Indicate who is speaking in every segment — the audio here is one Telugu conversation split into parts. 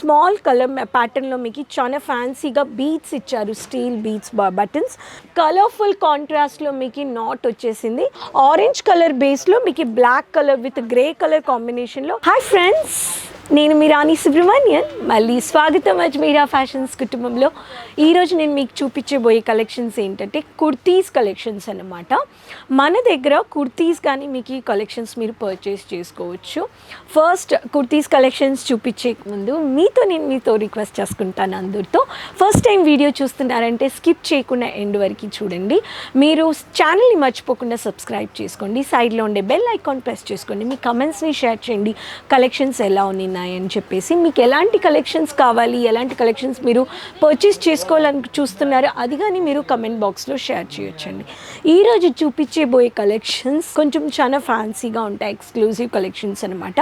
Speaker 1: స్మాల్ కలర్ ప్యాటర్న్లో మీకు చాలా ఫ్యాన్సీగా బీట్స్ ఇచ్చారు స్టీల్ బీట్స్ బటన్స్. కలర్ఫుల్ కాంట్రాస్ట్లో మీకు నాట్ వచ్చేసింది. ఆరెంజ్ కలర్ బేస్లో మీకు black colour with grey colour కాంబినేషన్లో హాయ్ ఫ్రెండ్స్ నేను మీ రాణి సుబ్రహ్మణ్యన్. మళ్ళీ స్వాగతం అజ్మీరా ఫ్యాషన్స్ కుటుంబంలో. ఈరోజు నేను మీకు చూపించబోయే కలెక్షన్స్ ఏంటంటే కుర్తీస్ కలెక్షన్స్ అన్నమాట. మన దగ్గర కుర్తీస్ కానీ మీకు ఈ కలెక్షన్స్ మీరు పర్చేస్ చేసుకోవచ్చు. ఫస్ట్ కుర్తీస్ కలెక్షన్స్ చూపించే ముందు మీతో నేను మీతో రిక్వెస్ట్ చేసుకుంటాను అందరితో. ఫస్ట్ టైం వీడియో చూస్తున్నారంటే స్కిప్ చేయకుండా ఎండ్ వరకు చూడండి. మీరు ఛానల్ని మర్చిపోకుండా సబ్స్క్రైబ్ చేసుకోండి. సైడ్లో ఉండే బెల్ ఐకాన్ ప్రెస్ చేసుకోండి. మీ కమెంట్స్ని షేర్ చేయండి. కలెక్షన్స్ ఎలా ఉన్నాయని చెప్పేసి మీకు ఎలాంటి కలెక్షన్స్ కావాలి ఎలాంటి కలెక్షన్స్ మీరు పర్చేస్ చేసుకోవాలని చూస్తున్నారు అది కానీ మీరు కమెంట్ బాక్స్లో షేర్ చేయొచ్చండి. ఈరోజు చూపించేబోయే కలెక్షన్స్ కొంచెం చాలా ఫ్యాన్సీగా ఉంటాయి ఎక్స్క్లూజివ్ కలెక్షన్స్ అనమాట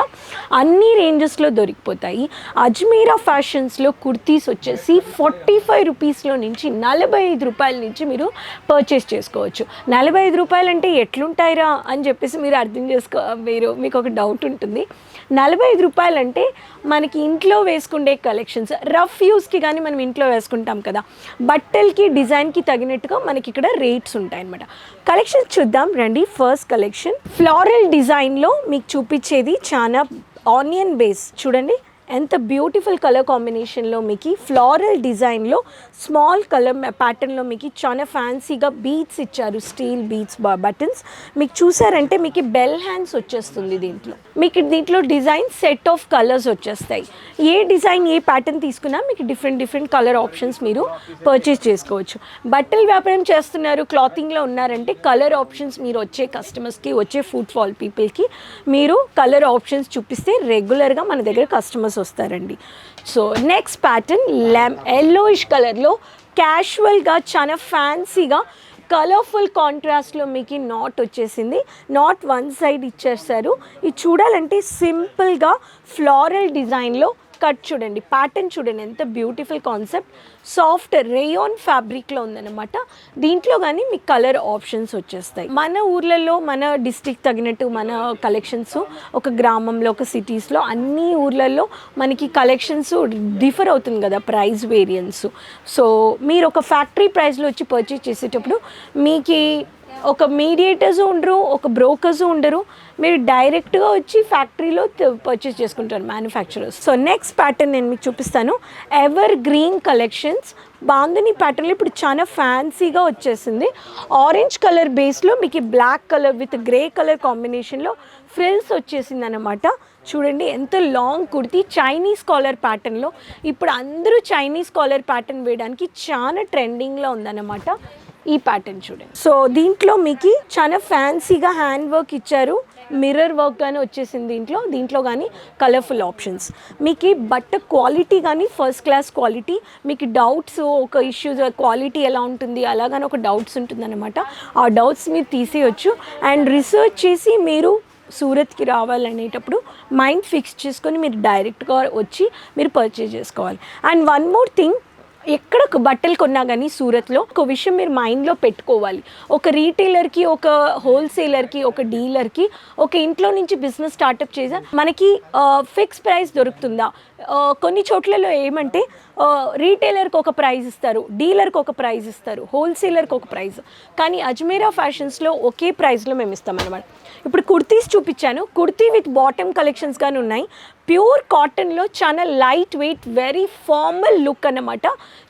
Speaker 1: అన్ని రేంజెస్లో దొరికిపోతాయి. అజ్మీరా ఫ్యాషన్స్లో కుర్తీస్ వచ్చేసి ఫార్టీ ఫైవ్ రూపీస్లో నుంచి నలభై ఐదు రూపాయల నుంచి మీరు పర్చేస్ చేసుకోవచ్చు. నలభై ఐదు రూపాయలు అంటే ఎట్లుంటాయిరా అని చెప్పేసి మీరు అర్థం చేసుకో మీరు మీకు ఒక డౌట్ ఉంటుంది. నలభై ఐదు రూపాయలు అంటే మనకి ఇంట్లో వేసుకుండే కలెక్షన్స్. రఫ్ యూస్కి కానీ మనం ఇంట్లో వేసుకుంటాం కదా. బట్టలకి డిజైన్కి తగినట్టుగా మనకి ఇక్కడ రేట్స్ ఉంటాయి అనమాట కలెక్షన్స్ చూద్దాం. రండి. First collection. ఫ్లారల్ డిజైన్లో మీకు చూపించేది చాలా ఆనియన్ బేస్. చూడండి. ఎంత బ్యూటిఫుల్ కలర్ కాంబినేషన్లో మీకు ఫ్లారల్ డిజైన్లో స్మాల్ కలర్ ప్యాటర్న్లో మీకు చాలా ఫ్యాన్సీగా బీట్స్ ఇచ్చారు స్టీల్ బీట్స్ బటన్స్ మీకు చూసారంటే మీకు బెల్ హ్యాండ్స్ వచ్చేస్తుంది దీంట్లో. మీకు దీంట్లో డిజైన్ సెట్ ఆఫ్ కలర్స్ వచ్చేస్తాయి. ఏ డిజైన్ ఏ ప్యాటర్న్ తీసుకున్నా మీకు డిఫరెంట్ డిఫరెంట్ కలర్ ఆప్షన్స్ మీరు పర్చేస్ చేసుకోవచ్చు. బట్టలు వ్యాపారం చేస్తున్నారు క్లాతింగ్లో ఉన్నారంటే కలర్ ఆప్షన్స్ మీరు వచ్చే కస్టమర్స్కి వచ్చే ఫుడ్ ఫాల్ పీపుల్కి మీరు కలర్ ఆప్షన్స్ చూపిస్తే రెగ్యులర్గా మన దగ్గర కస్టమర్స్ వస్తారండి. సో నెక్స్ట్ ప్యాటర్న్ లెమ్ ఎల్లోయిష్ కలర్లో క్యాషువల్గా చాలా ఫ్యాన్సీగా కలర్ఫుల్ కాంట్రాస్ట్లో మీకు నాట్ వచ్చేసింది. నాట్ వన్ సైడ్ ఇచ్చేస్తారు ఇది చూడాలంటే సింపుల్గా ఫ్లారల్ డిజైన్లో కట్ చూడండి ప్యాటర్న్ చూడండి ఎంత బ్యూటిఫుల్ కాన్సెప్ట్ సాఫ్ట్ రేయోన్ ఫ్యాబ్రిక్లో ఉందన్నమాట. దీంట్లో కానీ మీకు కలర్ ఆప్షన్స్ వచ్చేస్తాయి. మన ఊర్లలో మన డిస్టిక్ తగినట్టు మన కలెక్షన్స్ ఒక గ్రామంలో ఒక సిటీస్లో అన్ని ఊర్లలో మనకి కలెక్షన్స్ డిఫర్ అవుతుంది కదా ప్రైస్ వేరియన్స్ సో మీరు ఒక ఫ్యాక్టరీ ప్రైస్లో వచ్చి పర్చేస్ చేసేటప్పుడు మీకు ఒక మీడియేటర్స్ ఉండరు ఒక బ్రోకర్స్ ఉండరు. మీరు డైరెక్ట్గా వచ్చి ఫ్యాక్టరీలో పర్చేస్ చేసుకుంటారు మ్యానుఫ్యాక్చరర్స్ సో నెక్స్ట్ ప్యాటర్న్ నేను మీకు చూపిస్తాను. ఎవర్ గ్రీన్ కలెక్షన్స్ బాందని ప్యాటర్న్లో ఇప్పుడు చాలా ఫ్యాన్సీగా వచ్చేసింది. ఆరెంజ్ కలర్ బేస్లో మీకు black colour with grey colour కాంబినేషన్లో ఫ్రిల్స్ వచ్చేసింది అనమాట చూడండి ఎంత లాంగ్ కుర్తి చైనీస్ కాలర్ ప్యాటర్న్లో ఇప్పుడు అందరూ చైనీస్ కాలర్ ప్యాటర్న్ వేయడానికి చాలా ట్రెండింగ్లో ఉందన్నమాట. ఈ ప్యాటర్న్ చూడండి. సో దీంట్లో మీకు చాలా ఫ్యాన్సీగా హ్యాండ్ వర్క్ ఇచ్చారు. మిర్రర్ వర్క్ కానీ వచ్చేసింది దీంట్లో. దీంట్లో కానీ కలర్ఫుల్ ఆప్షన్స్ మీకు బట్ట క్వాలిటీ కానీ ఫస్ట్ క్లాస్ క్వాలిటీ మీకు డౌట్స్ ఒక ఇష్యూస్ క్వాలిటీ ఎలా ఉంటుంది అలాగని ఒక డౌట్స్ ఉంటుందన్నమాట. ఆ డౌట్స్ మీరు తీసేయచ్చు. అండ్ రీసెర్చ్ చేసి మీరు సూరత్కి రావాలనేటప్పుడు మైండ్ ఫిక్స్ చేసుకొని మీరు డైరెక్ట్గా వచ్చి మీరు పర్చేజ్ చేసుకోవాలి. అండ్ వన్ మోర్ థింగ్ ఎక్కడ ఒక బట్టలు కొన్నా కానీ సూరత్లో ఒక విషయం మీరు మైండ్లో పెట్టుకోవాలి. ఒక రీటైలర్కి ఒక హోల్సేలర్కి ఒక డీలర్కి ఒక ఇంట్లో నుంచి బిజినెస్ స్టార్టప్ చేసా మనకి ఫిక్స్ ప్రైస్ దొరుకుతుందా? కొన్ని చోట్లలో ఏమంటే రీటైలర్కి ఒక ప్రైజ్ ఇస్తారు డీలర్కి ఒక ప్రైజ్ ఇస్తారు హోల్సేలర్కి ఒక ప్రైజ్ కానీ అజ్మీరా ఫ్యాషన్స్లో ఒకే ప్రైస్లో మేము ఇస్తాం అనమాట ఇప్పుడు కుర్తీస్ చూపించాను. కుర్తీ విత్ బాటమ్ కలెక్షన్స్ కానీ ఉన్నాయి ప్యూర్ కాటన్లో చాలా light weight very formal look అన్నమాట.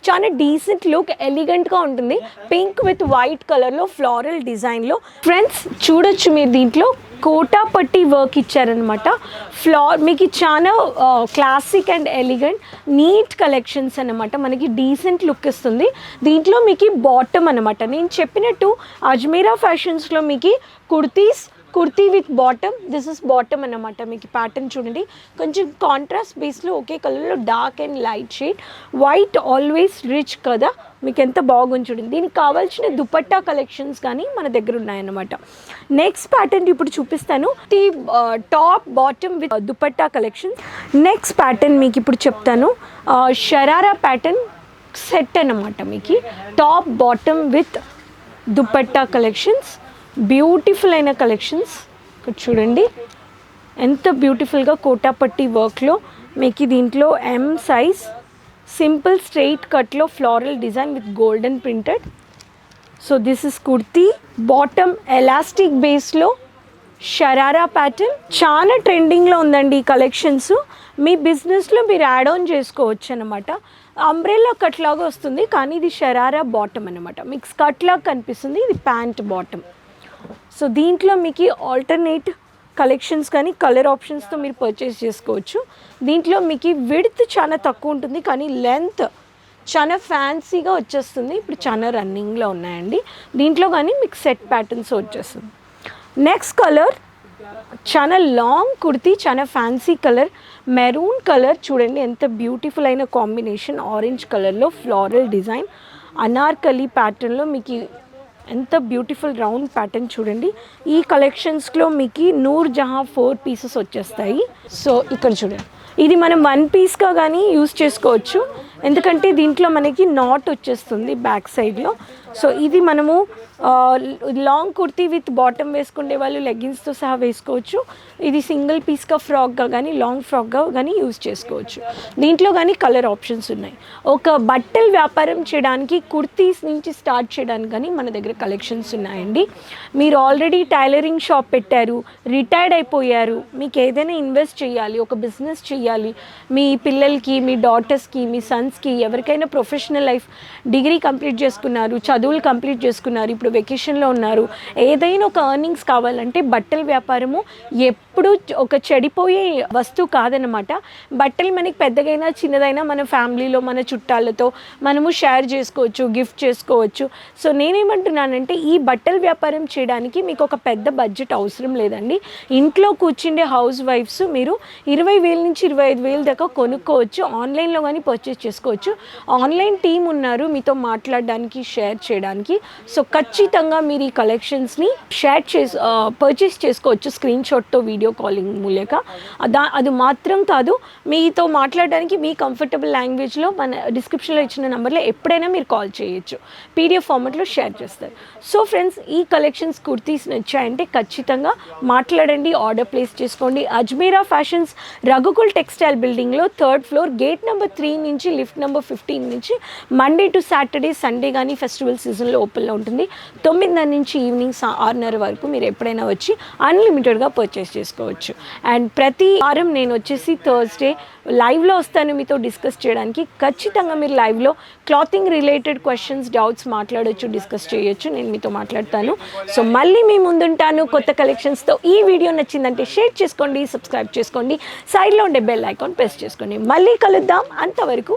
Speaker 1: చాలా డీసెంట్ లుక్ ఎలిగెంట్గా ఉంటుంది. పింక్ విత్ వైట్ కలర్లో ఫ్లారల్ డిజైన్లో. ఫ్రెండ్స్ చూడొచ్చు మీరు దీంట్లో. కోటా పట్టి వర్క్ ఇచ్చారనమాట ఫ్లార్ మీకు చాలా classic and elegant neat collections అనమాట మనకి డీసెంట్ లుక్ ఇస్తుంది. దీంట్లో మీకు బాటమ్ అనమాట నేను చెప్పినట్టు అజ్మీరా ఫ్యాషన్స్లో మీకు kurtis kurti with bottom. This is bottom అన్నమాట మీకు ప్యాటర్న్ చూడండి. కొంచెం కాంట్రాస్ట్ బేస్లో ఒకే కలర్లో dark and light shade white always rich కదా. మీకు ఎంత బాగుంది చూడండి. దీనికి కావాల్సిన దుపట్టా కలెక్షన్స్ కానీ మన దగ్గర ఉన్నాయన్నమాట. నెక్స్ట్ ప్యాటర్న్ ఇప్పుడు చూపిస్తాను. The top bottom with dupatta collections next pattern మీకు ఇప్పుడు చెప్తాను. షరారా ప్యాటర్న్ సెట్ అన్నమాట మీకు. Top bottom with dupatta collections beautiful అయిన కలెక్షన్స్. ఇక్కడ చూడండి. ఎంత బ్యూటిఫుల్గా కోటాపట్టి వర్క్లో. మీకు దీంట్లో ఎం సైజ్ సింపుల్ స్ట్రెయిట్ కట్లో floral design with golden printed. So this is kurti. Bottom elastic బేస్లో షరారా ప్యాటర్న్. చాలా ట్రెండింగ్లో ఉందండి ఈ కలెక్షన్స్. మీ బిజినెస్లో మీరు యాడ్ ఆన్ చేసుకోవచ్చు అనమాట అంబ్రెల్లా కట్లాగా వస్తుంది కానీ ఇది షరారా బాటమ్ అనమాట మీకు కట్లాగా కనిపిస్తుంది ఇది ప్యాంట్ బాటమ్. సో దీంట్లో మీకు ఆల్టర్నేట్ కలెక్షన్స్ కానీ కలర్ ఆప్షన్స్తో మీరు పర్చేస్ చేసుకోవచ్చు. దీంట్లో మీకు విడ్త్ చాలా తక్కువ ఉంటుంది కానీ లెంత్ చాలా ఫ్యాన్సీగా వచ్చేస్తుంది. ఇప్పుడు చాలా రన్నింగ్లో ఉన్నాయండి. దీంట్లో కానీ మీకు సెట్ ప్యాటర్న్స్ వచ్చేస్తుంది. నెక్స్ట్ కలర్ చాలా లాంగ్ కుర్తీ చాలా ఫ్యాన్సీ కలర్ మెరూన్ కలర్ చూడండి ఎంత బ్యూటిఫుల్ అయిన కాంబినేషన్ ఆరెంజ్ కలర్లో ఫ్లోరల్ డిజైన్ అనార్కలి ప్యాటర్న్లో మీకు ఎంత బ్యూటిఫుల్ రౌండ్ ప్యాటర్న్ చూడండి. ఈ కలెక్షన్స్లో మీకు నూర్ జహా ఫోర్ పీసెస్ వచ్చేస్తాయి. సో ఇక్కడ చూడండి. ఇది మనం వన్ పీస్గా కానీ యూస్ చేసుకోవచ్చు. ఎందుకంటే దీంట్లో మనకి నాట్ వచ్చేస్తుంది బ్యాక్ సైడ్లో. సో ఇది మనము లాంగ్ కుర్తీ విత్ బాటమ్ వేసుకునే వాళ్ళు లెగ్గిన్స్తో సహా వేసుకోవచ్చు. ఇది సింగిల్ పీస్గా ఫ్రాక్గా కానీ లాంగ్ ఫ్రాక్గా కానీ యూజ్ చేసుకోవచ్చు. దీంట్లో కానీ కలర్ ఆప్షన్స్ ఉన్నాయి. ఒక బట్టలు వ్యాపారం చేయడానికి కుర్తీస్ నుంచి స్టార్ట్ చేయడానికి కానీ మన దగ్గర కలెక్షన్స్ ఉన్నాయండి. మీరు ఆల్రెడీ టైలరింగ్ షాప్ పెట్టారు రిటైర్డ్ అయిపోయారు మీకు ఏదైనా ఇన్వెస్ట్ చేయాలి ఒక బిజినెస్ చేయాలి మీ పిల్లలకి మీ డాటర్స్కి మీ సన్స్కి ఎవరికైనా ప్రొఫెషనల్ లైఫ్ డిగ్రీ కంప్లీట్ చేసుకున్నారు చదువులు కంప్లీట్ చేసుకున్నారు ఇప్పుడు వెకేషన్లో ఉన్నారు ఏదైనా ఒక ఎర్నింగ్స్ కావాలంటే బట్టల వ్యాపారము ఎప్పుడు ఒక చెడిపోయే వస్తువు కాదనమాట బట్టలు మనకి పెద్దగైనా చిన్నదైనా మన ఫ్యామిలీలో మన చుట్టాలతో మనము షేర్ చేసుకోవచ్చు గిఫ్ట్ చేసుకోవచ్చు. సో నేనేమంటున్నానంటే ఈ బట్టల వ్యాపారం చేయడానికి మీకు ఒక పెద్ద బడ్జెట్ అవసరం లేదండి. ఇంట్లో కూర్చుండే హౌస్ వైఫ్స్ మీరు ఇరవై వేల నుంచి ఇరవై ఐదు వేల దాకా కొనుక్కోవచ్చు ఆన్లైన్లో కానీ పర్చేస్ చేసుకోవచ్చు. ఆన్లైన్ టీం ఉన్నారు మీతో మాట్లాడడానికి షేర్ చేయడానికి. సో ఖచ్చితంగా మీరు ఈ కలెక్షన్స్ని షేర్ చేసి పర్చేస్ చేసుకోవచ్చు స్క్రీన్ షాట్తో వీడియో కాలింగ్ మూలక దా అది మాత్రం కాదు మీతో మాట్లాడడానికి మీ కంఫర్టబుల్ లాంగ్వేజ్లో మన డిస్క్రిప్షన్లో ఇచ్చిన నెంబర్లో ఎప్పుడైనా మీరు కాల్ చేయొచ్చు. పీడిఎఫ్ ఫార్మాట్లో షేర్ చేస్తారు. సో ఫ్రెండ్స్ ఈ కలెక్షన్స్ కుర్తీస్ నచ్చాయంటే ఖచ్చితంగా మాట్లాడండి ఆర్డర్ ప్లేస్ చేసుకోండి. అజ్మీరా ఫ్యాషన్స్ రఘుకుల్ టెక్స్టైల్ బిల్డింగ్లో third floor gate number three నుంచి లిఫ్ట్ నెంబర్ ఫిఫ్టీన్ నుంచి మండే టు సాటర్డే సండే కానీ ఫెస్టివల్ సీజన్లో ఓపెన్లో ఉంటుంది. తొమ్మిదిన్నర నుంచి ఈవినింగ్ ఆరున్నర వరకు మీరు ఎప్పుడైనా వచ్చి అన్లిమిటెడ్గా పర్చేస్ చేసుకోవచ్చు. అండ్ ప్రతి వారం నేను వచ్చేసి థర్స్డే లైవ్లో వస్తాను మీతో డిస్కస్ చేయడానికి. ఖచ్చితంగా మీరు లైవ్లో క్లాతింగ్ రిలేటెడ్ క్వశ్చన్స్ డౌట్స్ మాట్లాడొచ్చు డిస్కస్ చేయొచ్చు. నేను మీతో మాట్లాడతాను. సో మళ్ళీ మీ ముందుంటాను కొత్త కలెక్షన్స్తో. ఈ వీడియో నచ్చిందంటే షేర్ చేసుకోండి సబ్స్క్రైబ్ చేసుకోండి. సైడ్లో ఉండే బెల్ ఐకాన్ ప్రెస్ చేసుకోండి మళ్ళీ కలుద్దాం. అంతవరకు